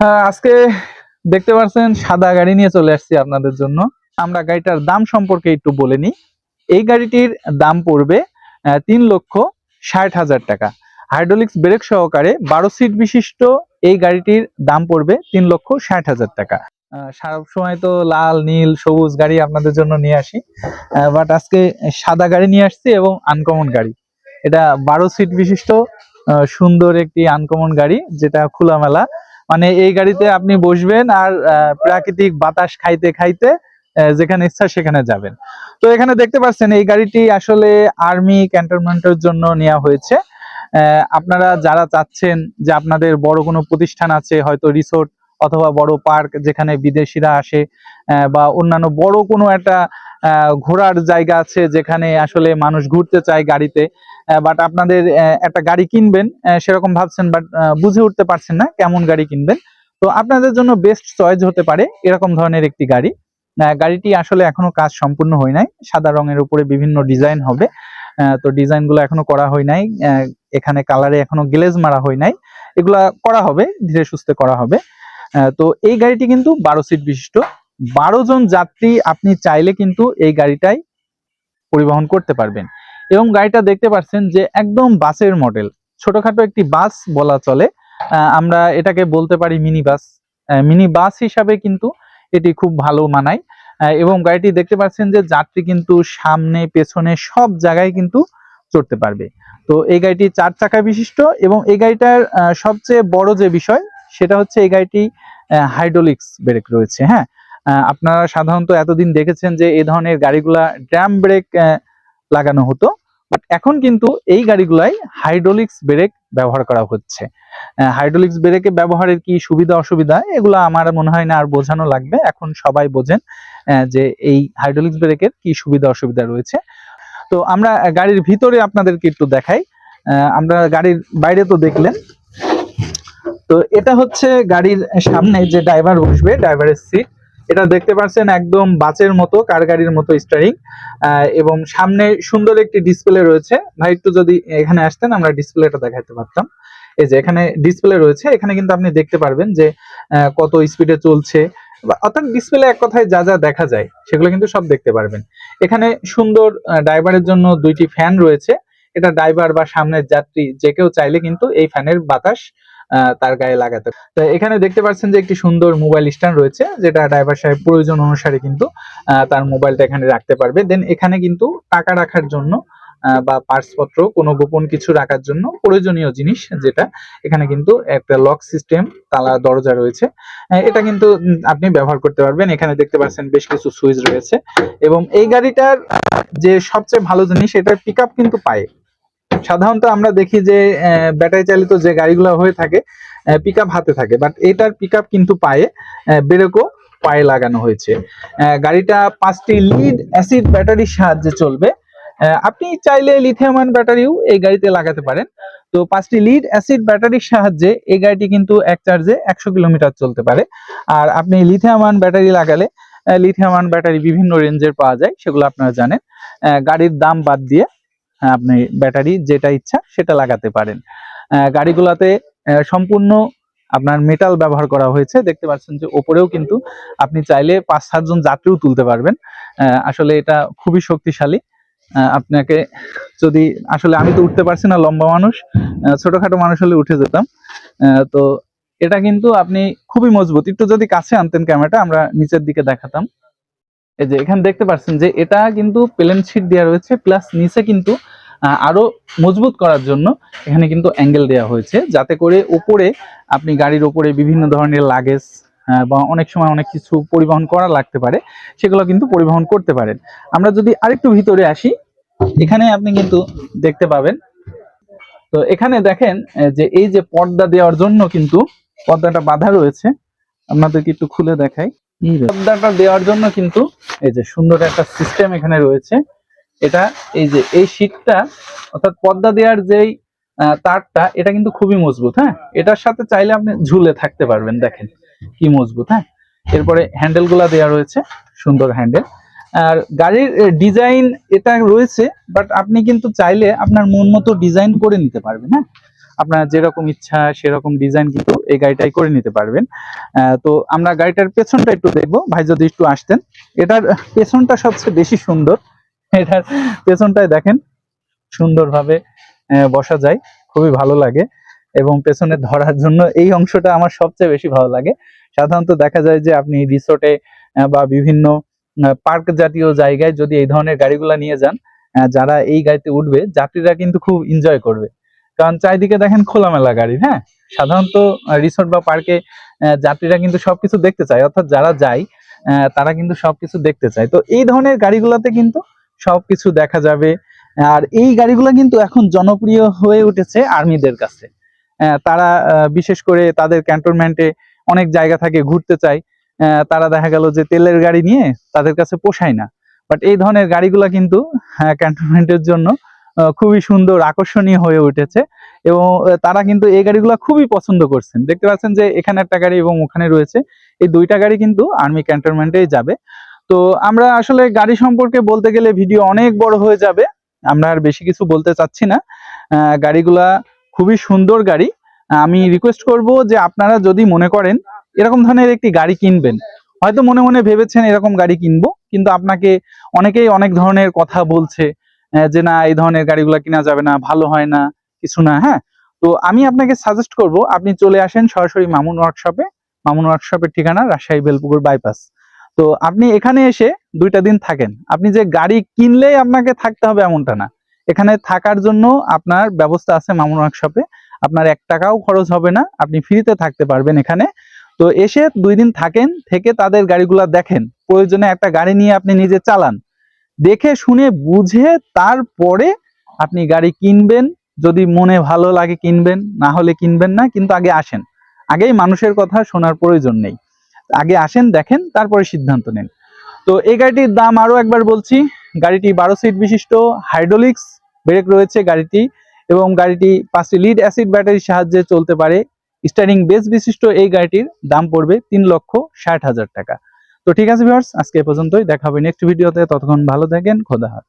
হ্যাঁ, আজকে দেখতে পাচ্ছেন সাদা গাড়ি নিয়ে চলে আসছি আপনাদের জন্য। আমরা গাড়িটার দাম সম্পর্কে একটু বলে নিই। এই গাড়িটির দাম পড়বে তিন লক্ষ ষাট হাজার টাকা। হাইড্রোলিক্স ব্রেক সহকারে বারো সিট বিশিষ্ট এই গাড়িটির দাম পড়বে তিন লক্ষ ষাট হাজার টাকা। আহ, সব সময় তো লাল নীল সবুজ গাড়ি আপনাদের জন্য নিয়ে আসি। বাট আজকে সাদা গাড়ি নিয়ে আসছি এবং আনকমন গাড়ি। এটা বারো সিট বিশিষ্ট সুন্দর একটি আনকমন গাড়ি যেটা খোলামেলা। মানে এই গাড়িতে আপনি বসবেন আর প্রাকৃতিক বাতাস খাইতে খাইতে যেখানে ইচ্ছা সেখানে যাবেন। তো এখানে দেখতে পাচ্ছেন, এই গাড়িটি আসলে আর্মি ক্যান্টনমেন্টের জন্য নেওয়া হয়েছে। আপনারা যারা চাচ্ছেন যে আপনাদের বড় কোনো প্রতিষ্ঠান আছে, হয়তো রিসোর্ট অথবা বড় পার্ক যেখানে বিদেশিরা আসে বা অন্যান্য বড় কোনো একটা ঘোরার জায়গা আছে যেখানে আসলে মানুষ ঘুরতে চায় গাড়িতে বাট আপনাদের একটা গাড়ি কিনবেন সেরকম ভাবছেন বাট বুঝে উঠতে পারছেন না কেমন গাড়ি কিনবেন। তো আপনাদের জন্য বেস্ট চয়েস হতে পারে এরকম ধরনের একটি গাড়ি। গাড়িটি আসলে এখনও কাজ সম্পূর্ণ হয় নাই। সাদা রঙের উপরে বিভিন্ন ডিজাইন হবে। তো ডিজাইনগুলো এখনও করা হয় নাই। এখানে কালারে এখনও গ্লেজ মারা হয় নাই। এগুলা করা হবে, ধীরে সুস্থে করা হবে। তো এই গাড়িটি কিন্তু বারো সিট বিশিষ্ট। বারো জন যাত্রী আপনি চাইলে কিন্তু এই গাড়িটাই পরিবহন করতে পারবেন। এবং গাড়িটা দেখতে পাচ্ছেন যে একদম বাসের মডেল ছোটখাটো একটি বাস বলা চলে। আমরা এটাকে বলতে পারি মিনি বাস মিনি বাস হিসাবে কিন্তু এটি খুব ভালো মানায়। এবং গাড়িটি দেখতে পাচ্ছেন যে যাত্রী কিন্তু সামনে, পেছনে সব জায়গায় কিন্তু চড়তে পারবে। তো এই গাড়িটি চার চাকা বিশিষ্ট এবং এই গাড়িটার সবচেয়ে বড় যে বিষয়, সেটা হচ্ছে এই গাড়িটি হাইড্রোলিক্স ব্রেক রয়েছে হ্যাঁ? আপনারা সাধারণত এতদিন দেখেছেন যে এ ধরনের গাড়িগুলা ড্রাম ব্রেক লাগানো হতো। বাট এখন কিন্তু এই গাড়িগুলাই হাইড্রোলিক্স ব্রেক ব্যবহার করা হচ্ছে। হাইড্রোলিক্স ব্রেকে ব্যবহারের কি সুবিধা, অসুবিধা, এগুলো আমার মনে হয় না আর বোঝানো লাগবে। এখন সবাই বোঝেন যে এই হাইড্রোলিক্স ব্রেকের কি সুবিধা, অসুবিধা রয়েছে। তো আমরা গাড়ির ভিতরে আপনাদেরকে একটু দেখাই। আমরা গাড়ির বাইরে তো দেখলেন। তো এটা হচ্ছে গাড়ির সামনে যে ড্রাইভার বসবে ড্রাইভারের সিট এটা দেখতে পাচ্ছেন একদম বাসের মতো, কার গাড়ির মতো স্টারিং এবং সামনে সুন্দর একটি ডিসপ্লে রয়েছে। ভাই, একটু যদি এখানে আসতেন, আমরা ডিসপ্লেটা দেখাতে পারতাম। এই যে এখানে ডিসপ্লে রয়েছে, এখানে কিন্তু আপনি দেখতে পারবেন যে কত স্পিডে চলছে। অর্থাৎ ডিসপ্লে এক কথায় যা যা দেখা যায়, সেগুলো কিন্তু সব দেখতে পারবেন। এখানে সুন্দর ড্রাইভারের জন্য দুইটি ফ্যান রয়েছে। এটা ড্রাইভার বা সামনের যাত্রী যে কেউ চাইলে কিন্তু এই ফ্যানের বাতাস তার গায়ে লাগাতে। তো এখানে দেখতে পাচ্ছেন যে একটি সুন্দর মোবাইল স্ট্যান্ড রয়েছে, যেটা ড্রাইভার সাহেব প্রয়োজন অনুসারে কিন্তু তার মোবাইলটা এখানে রাখতে পারবে। দেন এখানে কিন্তু টাকা রাখার জন্য বা পার্সপত্র, কোনো গোপন কিছু রাখার জন্য প্রয়োজনীয় জিনিস, যেটা এখানে কিন্তু একটা লক সিস্টেম তালা, দরজা রয়েছে। এটা কিন্তু আপনি ব্যবহার করতে পারবেন। এখানে দেখতে পাচ্ছেন বেশ কিছু সুইচ রয়েছে। এবং এই গাড়িটার যে সবচেয়ে ভালো জিনিস এটার পিক কিন্তু পায়। সাধারণত আমরা দেখি যে ব্যাটারি চালিত যে গাড়িগুলো হয়ে থাকে পিক হাতে থাকে। বাট এটার পিক কিন্তু পায়ে ব্রেকও পায়ে লাগানো হয়েছে। গাড়িটা পাঁচটি লিড অ্যাসিড ব্যাটারির সাহায্যে চলবে। আপনি চাইলে লিথিয়াম ব্যাটারিও এই গাড়িতে লাগাতে পারেন। তো পাঁচটি লিড অ্যাসিড ব্যাটারির সাহায্যে এই গাড়িটি কিন্তু এক চার্জে একশো কিলোমিটার চলতে পারে। আর আপনি লিথিয়াম আয়ন ব্যাটারি লাগালে লিথিয়াম আয়ন ব্যাটারি বিভিন্ন রেঞ্জের পাওয়া যায়, সেগুলো আপনারা জানেন। গাড়ির দাম বাদ দিয়ে আপনি ব্যাটারি যেটা ইচ্ছা সেটা লাগাতে পারেন। গাড়িগুলোতে সম্পূর্ণ আপনার মেটাল ব্যবহার করা হয়েছে। দেখতে পাচ্ছেন যে ওপরেও কিন্তু আপনি চাইলে পাঁচ সাতজন যাত্রীও তুলতে পারবেন। আসলে এটা খুবই শক্তিশালী। আপনাকে যদি, আসলে আমি তো উঠতে পারছি না, লম্বা মানুষ। ছোটখাটো মানুষ হলে উঠে যেতাম। তো এটা কিন্তু আপনি খুবই মজবুত। একটু যদি কাছে আনতেন ক্যামেরাটা, আমরা নিচের দিকে দেখাতাম। এই যে এখানে দেখতে পাচ্ছেন যে এটা কিন্তু প্লেন শিট দেওয়া রয়েছে, প্লাস নিচে কিন্তু আরও মজবুত করার জন্য এখানে কিন্তু অ্যাঙ্গেল দেওয়া হয়েছে, যাতে করে উপরে আপনি গাড়ির উপরে বিভিন্ন ধরনের লাগেজ বা অনেক সময় অনেক কিছু পরিবহন করা লাগতে পারে, সেগুলো কিন্তু পরিবহন করতে পারেন। আমরা যদি আরেকটু ভিতরে আসি, এখানে আপনি কিন্তু দেখতে পাবেন, তো এখানে দেখেন যে এই যে পর্দা দেওয়ার জন্য কিন্তু পর্দাটা বাঁধা রয়েছে, আপনাদেরকে একটু খুলে দেখাই। পর্দাটা দেওয়ার জন্য কিন্তু এই যে সুন্দর একটা সিস্টেম এখানে রয়েছে। এটা এই যে এই শীটটা অর্থাৎ পর্দা দেওয়ার যেই তারটা, এটা কিন্তু খুবই মজবুত হ্যাঁ? এটার সাথে চাইলে আপনি ঝুলে থাকতে পারবেন, দেখেন কি মজবুত হ্যাঁ? এরপরে হ্যান্ডেলগুলা দেওয়া রয়েছে, সুন্দর হ্যান্ডেল আর গাড়ির ডিজাইন এটা রয়েছে বাট আপনি কিন্তু চাইলে আপনার মন মতো ডিজাইন করে নিতে পারবেন হ্যাঁ? আপনার যেরকম ইচ্ছা সেরকম ডিজাইন কিন্তু এই গাড়িটাই করে নিতে পারবেন। তো আমরা গাড়িটার পেছনটা একটু দেখব। ভাই যদি একটু আসতেন। এটার পেছনটা সবচেয়ে বেশি সুন্দর। এটার পেছনটায় দেখেন, সুন্দরভাবে বসা যায়। খুবই ভালো লাগে। এবং পেছনে ধরার জন্য এই অংশটা আমার সবচেয়ে বেশি ভালো লাগে। সাধারণত দেখা যায় যে আপনি রিসোর্টে বা বিভিন্ন পার্ক জাতীয় জায়গায় যদি এই ধরনের গাড়িগুলা নিয়ে যান যারা এই গাড়িতে উঠবে, যাত্রীরা কিন্তু খুব এনজয় করবে। কারণ চারিদিকে দেখেন খোলামেলা গাড়ি হ্যাঁ? সাধারণত রিসোর্ট বা পার্কে যাত্রীরা কিন্তু সবকিছু দেখতে চায়। অর্থাৎ যারা যায় তারা কিন্তু সবকিছু দেখতে চায়। তো এই ধরনের গাড়িগুলোতে কিন্তু সবকিছু দেখা যাবে। আর এই গাড়িগুলো কিন্তু এখন জনপ্রিয় হয়ে উঠেছে আর্মিদের কাছে। তারা বিশেষ করে তাদের ক্যান্টনমেন্টে অনেক জায়গা থাকে, ঘুরতে চায়। তারা দেখা গেল যে তেলের গাড়ি নিয়ে তাদের কাছে পোষায় না। বাট এই ধরনের গাড়িগুলা কিন্তু ক্যান্টনমেন্টের জন্য খুবই সুন্দর, আকর্ষণীয় হয়ে উঠেছে। এবং তারা কিন্তু এই গাড়িগুলা খুবই পছন্দ করছেন। দেখতে পাচ্ছেন যে এখানে একটা গাড়ি এবং ওখানে রয়েছে। এই দুইটা গাড়ি কিন্তু আর্মি ক্যান্টনমেন্টেই যাবে। তো আমরা আসলে গাড়ি সম্পর্কে বলতে গেলে ভিডিও অনেক বড় হয়ে যাবে। আমরা আর বেশি কিছু বলতে চাচ্ছি না। গাড়িগুলা খুবই সুন্দর গাড়ি। আমি রিকোয়েস্ট করব যে আপনারা যদি মনে করেন এরকম ধরনের একটি গাড়ি কিনবেন। হয়তো মনে মনে ভেবেছেন এরকম গাড়ি কিনবো। কিন্তু আপনাকে অনেকেই অনেক ধরনের কথা বলছে। যে না, এই ধরনের গাড়িগুলো কিনা যাবে না, ভালো হয় না, কিছু না হ্যাঁ? তো আমি আপনাকে সাজেস্ট করব, আপনি চলে আসেন সরাসরি মামুন ওয়ার্কশপে মামুন ওয়ার্কশপের ঠিকানা রাজশাহী বেলপুকুর বাইপাস তো আপনি এখানে এসে দুইটা দিন থাকেন। আপনি যে গাড়ি কিনলেই আপনাকে থাকতে হবে এমনটা না। এখানে থাকার জন্য আপনার ব্যবস্থা আছে মামুন ওয়ার্কশপে আপনার এক টাকাও খরচ হবে না, আপনি ফ্রিতে থাকতে পারবেন এখানে। তো এসে দুই দিন থাকেন, থেকে তাদের গাড়িগুলা দেখেন। প্রয়োজনে একটা গাড়ি নিয়ে আপনি নিজে চালান। দেখে, শুনে, বুঝে তারপরে আপনি গাড়ি কিনবেন। যদি মনে ভালো লাগে কিনবেন, না হলে কিনবেন না, কিন্তু আগে আসেন। আগেই মানুষের কথা শোনার প্রয়োজন নেই। আগে আসেন, দেখেন, তারপরে সিদ্ধান্ত নেন। তো এই গাড়িটির দাম আরও একবার বলছি। গাড়িটি বারো সিট বিশিষ্ট, হাইড্রোলিক্স ব্রেক রয়েছে গাড়িটি এবং গাড়িটি পাঁচটি লিড অ্যাসিড ব্যাটারির সাহায্যে চলতে পারে। স্টারিং বেস বিশিষ্ট এই গাড়িটির দাম পড়বে তিন লক্ষ ষাট হাজার টাকা। তো ঠিক আছে ভিউয়ার্স আজকে এ পর্যন্তই। দেখা হবে নেক্সট ভিডিওতে ততক্ষণ ভালো থাকেন, খোদা হাফেজ।